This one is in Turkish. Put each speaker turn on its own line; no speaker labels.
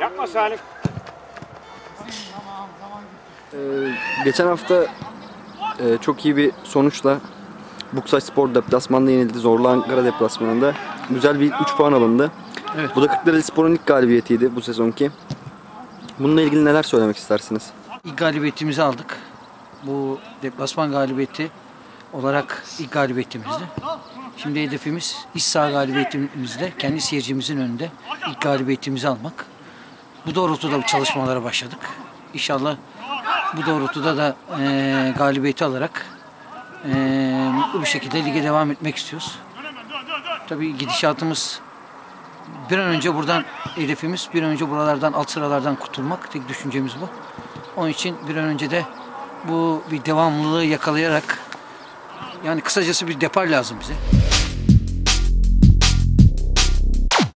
Yapma Salim.
Ee, geçen hafta e, çok iyi bir sonuçla Buksaç Spor deplasmanda yenildi. Zorlu Ankara deplasmanında. Güzel bir 3 puan alındı.
Evet.
Bu da Kırklareli Spor'un ilk galibiyetiydi bu sezonki. Bununla ilgili neler söylemek istersiniz?
İlk galibiyetimizi aldık. Bu deplasman galibiyeti olarak ilk galibiyetimizdi. Şimdi hedefimiz iç saha galibiyetimizde kendi seyircimizin önünde ilk galibiyetimizi almak. Bu doğrultuda çalışmalara başladık. İnşallah bu doğrultuda da eee, galibiyeti alarak eee, mutlu bir şekilde lige devam etmek istiyoruz. Tabii gidişatımız bir an önce buradan hedefimiz bir an önce buralardan alt sıralardan kurtulmak. Tek düşüncemiz bu. Onun için bir an önce de bu bir devamlılığı yakalayarak yani kısacası bir depar lazım bize.